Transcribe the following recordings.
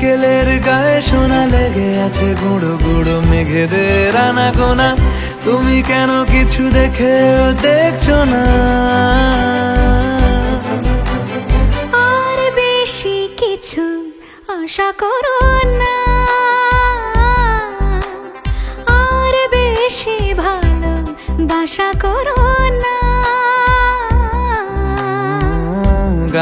বিকেলের গায়ে সোনা লেগে আছে গুঁড়ো গুঁড়ো মেঘেদের আনা গোনা তুমি কেন কিছু দেখে দেখছ না? আর বেশি কিছু আশা করো না। আর বেশি ভালো বাসা করো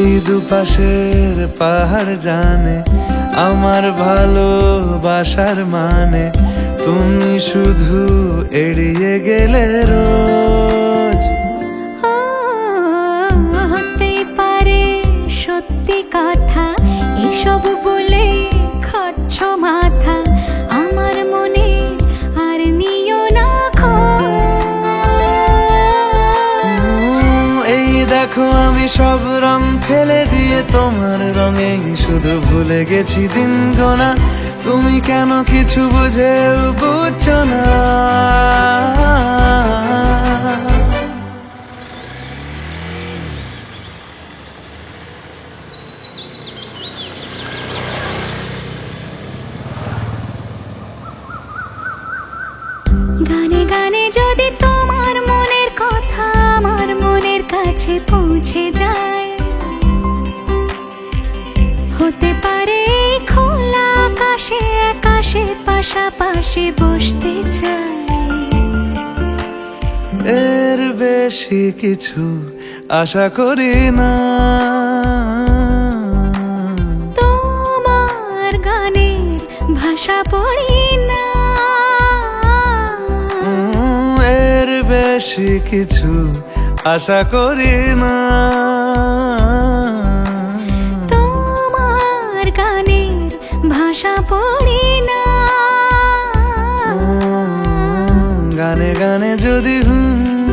এই দুপাশের পাহাড় জানে, আমার ভালোবাসার মানে। তুমি শুধু এড়িয়ে গেলে রোজ। হতেই পারে সত্যি কথা। সব রং ফেলে দিয়ে তোমার রঙে শুধু ভুলে গেছি দিন গোনা তুমি কেন কিছু বুঝে বুঝছ না? গানে গানে যদি তোমার কাছে পৌঁছে যায়। হতে পারে খোলা আকাশে আকাশে পাশাপাশি বসতে চাই এর বেশি কিছু আশা করি না। তোমার গানের ভাষা পড়ি না। এর বেশি কিছু আশা করি না তোমার গানের ভাষা পড়ি না। গানে গানে যদি হুম